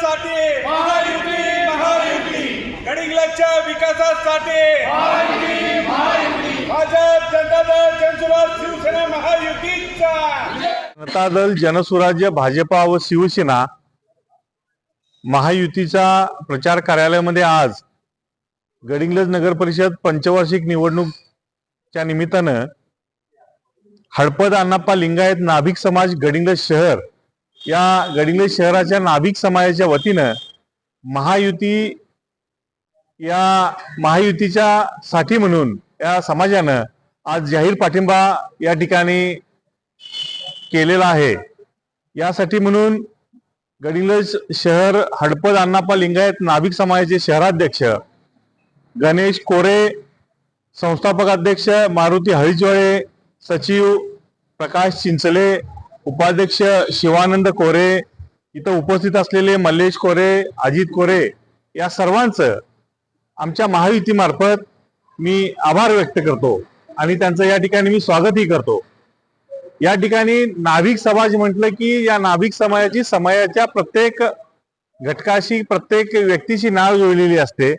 विकासासाठी. महायुती महायुती. विकासासाठी. महायुती महायुती. भाजप जनता दल जनसुराज शिवसेना महायुतीचा. जनता दल जनसुराज्य भाजपा व शिवसेना महायुतीचा प्रचार कार्यालयामध्ये आज गडिंग्लज नगर परिषद पंचवार्षिक निवडणूकच्या निमित्तानं हडपद अण्णाप्पा लिंगायत नाभिक समाज गडिंग्लज शहर या गडिंग्लज शहराच्या नाभिक समाजाच्या वतीनं महायुती या महायुतीच्या साठी म्हणून या समाजानं आज जाहीर पाठिंबा या ठिकाणी केलेला आहे. यासाठी म्हणून गडिंग्लज शहर हडपद अण्णाप्पा लिंगायत नाभिक समाजाचे शहराध्यक्ष गणेश कोरे संस्थापक अध्यक्ष मारुती हळीजवळे सचिव प्रकाश चिंचले उपाध्यक्ष शिवानंद कोरे इथं उपस्थित असलेले मल्लेश कोरे अजित कोरे या सर्वांचं आमच्या महायुतीमार्फत मी आभार व्यक्त करतो आणि त्यांचं या ठिकाणी मी स्वागतही करतो. या ठिकाणी नाभिक समाज म्हटलं की या नाभिक समाजाची समाजाच्या प्रत्येक घटकाशी प्रत्येक व्यक्तीशी नाव जोडलेली असते.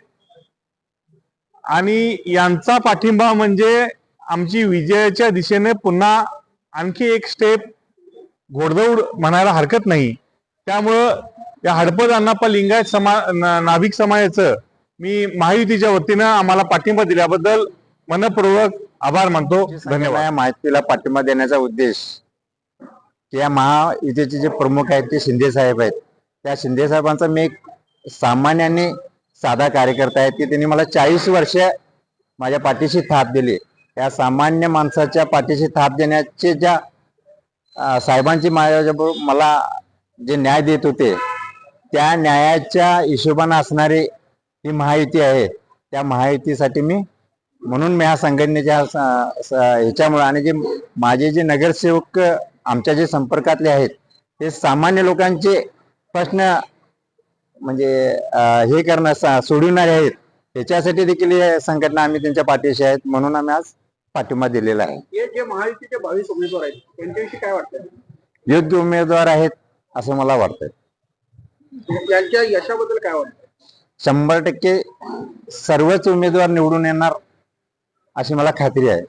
आणि यांचा पाठिंबा म्हणजे आमची विजयाच्या दिशेने पुन्हा आणखी एक स्टेप घोडदौड म्हणायला हरकत नाही. त्यामुळं या हडपद अण्णाप्पा लिंगायत समा नाभिक समाजाचं मी महायुतीच्या वतीनं आम्हाला पाठिंबा दिल्याबद्दल मनपूर्वक आभार मानतो. धन्यवाद. या माहितीला पाठिंबा देण्याचा उद्देश या महायुतीचे जे प्रमुख आहेत ते शिंदे साहेब आहेत. त्या शिंदे साहेबांचा मी एक सामान्य आणि साधा कार्यकर्ता आहे. की त्यांनी मला चाळीस वर्ष माझ्या पाठीशी थाप दिली. या सामान्य माणसाच्या पाठीशी थाप देण्याचे ज्या साहेबांची माझ्याबरोबर मला जे न्याय देत होते त्या न्यायाच्या हिशोबानं असणारी ही महायुती आहे. त्या महायुतीसाठी मी म्हणून मी ह्या संघटनेच्या ह्याच्यामुळे आणि जे माझे जे नगरसेवक आमच्या जे संपर्कातले आहेत ते सामान्य लोकांचे प्रश्न म्हणजे हे करणं सोडवणारे सोडविणारे आहेत. त्याच्यासाठी देखील संघटना आम्ही त्यांच्या पाठीशी आहेत म्हणून आम्ही आज पाठिंबा दिलेला आहे. हे जे महायुतीचे बावीस उमेदवार आहेत त्यांच्याविषयी काय वाटतं योग्य उमेदवार आहेत असं मला वाटतं त्यांच्या यशाबद्दल काय वाटतं शंभर टक्के सर्वच उमेदवार निवडून येणार अशी मला खात्री आहे.